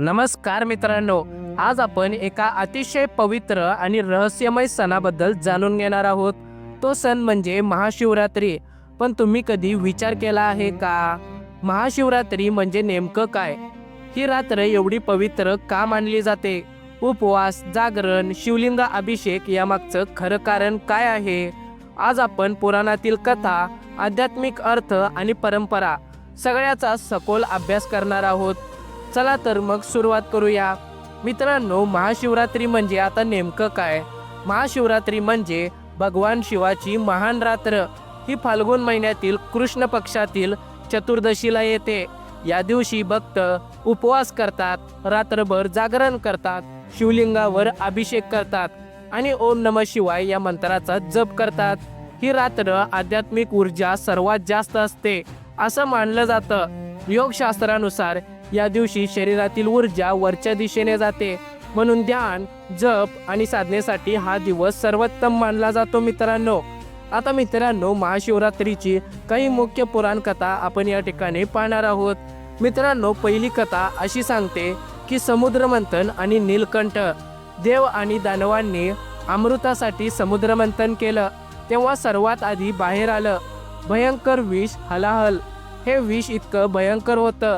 नमस्कार मित्रांनो आज आपण एका अतिशय पवित्र आणि रहस्यमय सणाबद्दल जाणून घेणार आहोत. तो सण म्हणजे महाशिवरात्री. पण तुम्ही कधी विचार केला आहे का? महाशिवरात्री म्हणजे नेमकं काय? ही रात्र एवढी पवित्र का मानली जाते? उपवास जागरण शिवलिंग अभिषेक यामागचं खरं कारण काय आहे? आज आपण पुराणातील कथा आध्यात्मिक अर्थ आणि परंपरा सगळ्याचा सखोल अभ्यास करणार आहोत. चला तर मग सुरुवात करूया. मित्रांनो महाशिवरात्री म्हणजे आता नेमकं काय? महाशिवरात्री म्हणजे भगवान शिवाची महान रात्र. ही फाल्गुन महिन्यातील कृष्ण पक्षातील चतुर्दशीला येते. या दिवशी भक्त उपवास करतात रात्रभर जागरण करतात शिवलिंगावर अभिषेक करतात आणि ओम नम शिवाय या मंत्राचा जप करतात. ही रात्र आध्यात्मिक ऊर्जा सर्वात जास्त असते असं मानलं जातं. योगशास्त्रानुसार या दिवशी शरीरातील ऊर्जा वरच्या दिशेने जाते. म्हणून ध्यान जप आणि साधनेसाठी हा दिवस सर्वोत्तम मानला जातो मित्रांनो. आता मित्रांनो महाशिवरात्रीची काही मुख्य पुराण कथा आपण या ठिकाणी पाहणार आहोत. मित्रांनो पहिली कथा अशी सांगते की समुद्रमंथन आणि नीलकंठ देव आणि दानवांनी अमृतासाठी समुद्रमंथन केलं. तेव्हा सर्वात आधी बाहेर आलं. भयंकर विष हलाहल. हे विष इतकं भयंकर होतं.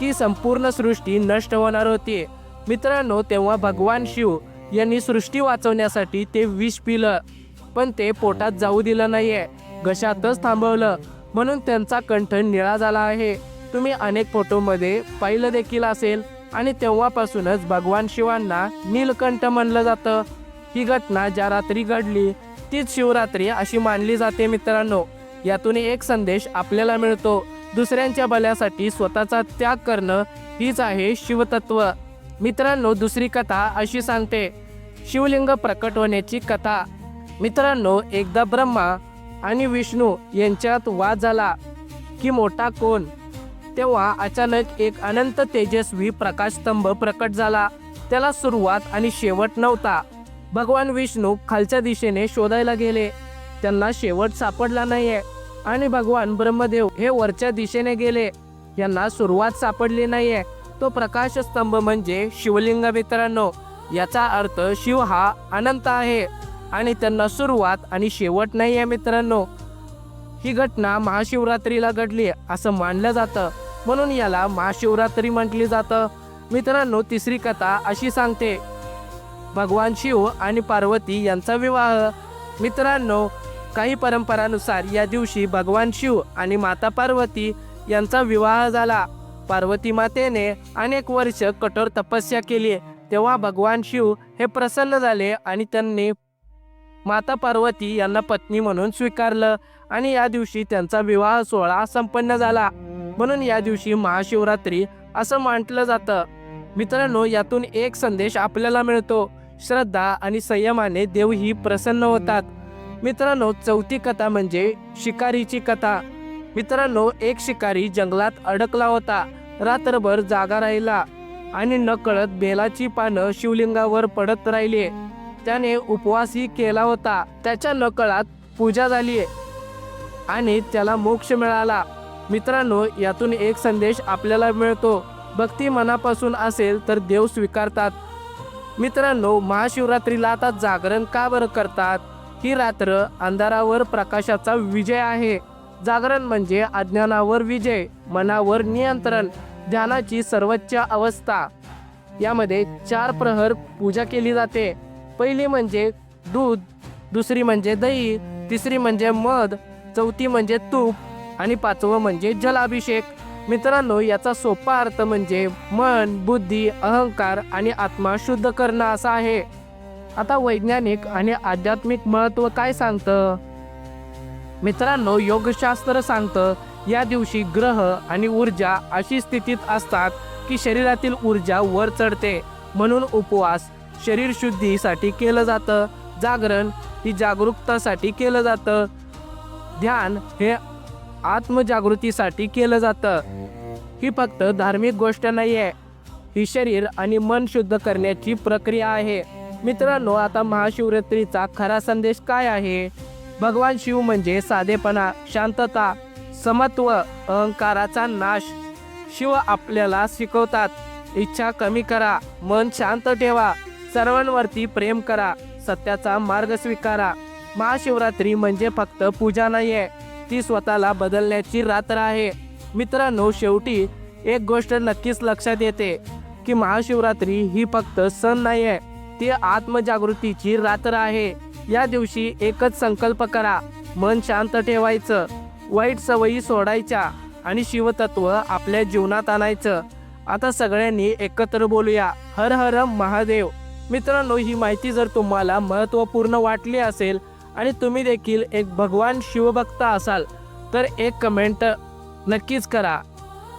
की संपूर्ण सृष्टी नष्ट होणार होती. मित्रांनो तेव्हा भगवान शिव यांनी सृष्टी वाचवण्यासाठी ते विष पिलं पण ते पोटात जाऊ दिलं नाहीये. घशातच थांबवलं. म्हणून त्यांचा कंठ निळा झाला आहे. तुम्ही अनेक फोटोमध्ये पाहिलं देखील असेल. आणि तेव्हापासूनच भगवान शिवांना नीलकंठ म्हणलं जातं. ही घटना ज्या रात्री घडली तीच शिवरात्री अशी मानली जाते मित्रांनो. यातून एक संदेश आपल्याला मिळतो. दुसऱ्यांच्या भल्यासाठी स्वतःचा त्याग करणं हीच आहे शिवतत्व. मित्रांनो दुसरी कथा अशी सांगते. शिवलिंग प्रकट होण्याची कथा. मित्रांनो एकदा ब्रह्मा आणि विष्णू यांच्यात वाद झाला की मोठा कोण? तेव्हा अचानक एक अनंत तेजस्वी प्रकाशस्तंभ प्रकट झाला. त्याला सुरुवात आणि शेवट नव्हता. भगवान विष्णू खालच्या दिशेने शोधायला गेले. त्यांना शेवट सापडला नाहीये. आणि भगवान ब्रह्मदेव हे वरच्या दिशेने गेले. यांना सुरुवात सापडली नाहीये. तो प्रकाशस्तंभ म्हणजे शिवलिंग मित्रांनो. याचा अर्थ शिव हा अनंत आहे. आणि त्यांना सुरुवात आणि शेवट नाही आहे मित्रांनो. ही घटना महाशिवरात्रीला घडली असं मानलं जातं. म्हणून याला महाशिवरात्री म्हटली जातं. मित्रांनो तिसरी कथा अशी सांगते. भगवान शिव आणि पार्वती यांचा विवाह. मित्रांनो काही परंपरानुसार या दिवशी भगवान शिव आणि माता पार्वती यांचा विवाह झाला. पार्वती मातेने अनेक वर्ष कठोर तपस्या केली. तेव्हा भगवान शिव हे प्रसन्न झाले आणि त्यांनी माता पार्वती यांना पत्नी म्हणून स्वीकारलं आणि या दिवशी त्यांचा विवाह सोहळा संपन्न झाला. म्हणून या दिवशी महाशिवरात्री असं म्हटलं जातं. मित्रांनो यातून एक संदेश आपल्याला मिळतो. श्रद्धा आणि संयमाने देव ही प्रसन्न होतात. मित्रांनो चौथी कथा म्हणजे शिकारीची कथा. मित्रांनो एक शिकारी जंगलात अडकला होता. रात्रभर जागा राहिला आणि नकळत बेलाची पानं शिवलिंगावर पडत राहिली. त्याने उपवासही केला होता. त्याच्या नकळात पूजा झाली आणि त्याला मोक्ष मिळाला. मित्रांनो यातून एक संदेश आपल्याला मिळतो. भक्ती मनापासून असेल तर देव स्वीकारतात. मित्रांनो महाशिवरात्रीला आता जागरण का बरं करतात? ही रात्र अंधारावर प्रकाशाचा विजय आहे. जागरण म्हणजे अज्ञानावर विजय मनावर नियंत्रण ध्यानाची सर्वोच्च अवस्था. यामध्ये चार प्रहर पूजा केली जाते. पहिली म्हणजे दूध दुसरी म्हणजे दही तिसरी म्हणजे मध चौथी म्हणजे तूप आणि पाचवं म्हणजे जलाभिषेक. मित्रांनो याचा सोपा अर्थ म्हणजे मन बुद्धी अहंकार आणि आत्मा शुद्ध करणं असा आहे. आता वैज्ञानिक आणि आध्यात्मिक महत्त्व काय सांगतं? मित्रांनो योगशास्त्र सांगतं या दिवशी ग्रह आणि ऊर्जा अशी स्थितीत असतात की शरीरातील ऊर्जा वर चढते. म्हणून उपवास शरीर शुद्धीसाठी केलं जातं. जागरण ही जागरूकतासाठी केलं जातं. ध्यान हे आत्मजागृतीसाठी केलं जातं. ही फक्त धार्मिक गोष्ट नाही आहे ही शरीर आणि मन शुद्ध करण्याची प्रक्रिया आहे. मित्रांनो आता महाशिवरात्रीचा खरा संदेश काय आहे? भगवान शिव म्हणजे साधेपणा शांतता समत्व अहंकाराचा नाश. शिव आपल्याला शिकवतात इच्छा कमी करा मन शांत ठेवा सर्वांवरती प्रेम करा सत्याचा मार्ग स्वीकारा. महाशिवरात्री म्हणजे फक्त पूजा नाहीये ती स्वतःला बदलण्याची रात्र आहे. मित्रांनो शेवटी एक गोष्ट नक्कीच लक्षात येते की महाशिवरात्री ही फक्त सण नाही आहे ती आत्मजागृतीची रात्र आहे. या दिवशी एकच संकल्प करा. मन शांत ठेवायचं. वाईट सवयी सोडायच्या आणि शिवतत्व आपल्या जीवनात आणायचं. आता सगळ्यांनी एकत्र बोलूया. हर हर महादेव. मित्रांनो ही माहिती जर तुम्हाला महत्त्वपूर्ण वाटली असेल आणि तुम्ही देखील एक भगवान शिवभक्त असाल तर एक कमेंट नक्कीच करा.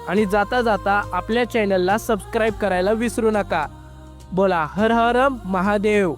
आणि जाता जाता आपल्या चॅनलला सबस्क्राईब करायला विसरू नका. बोला हर हर महादेव.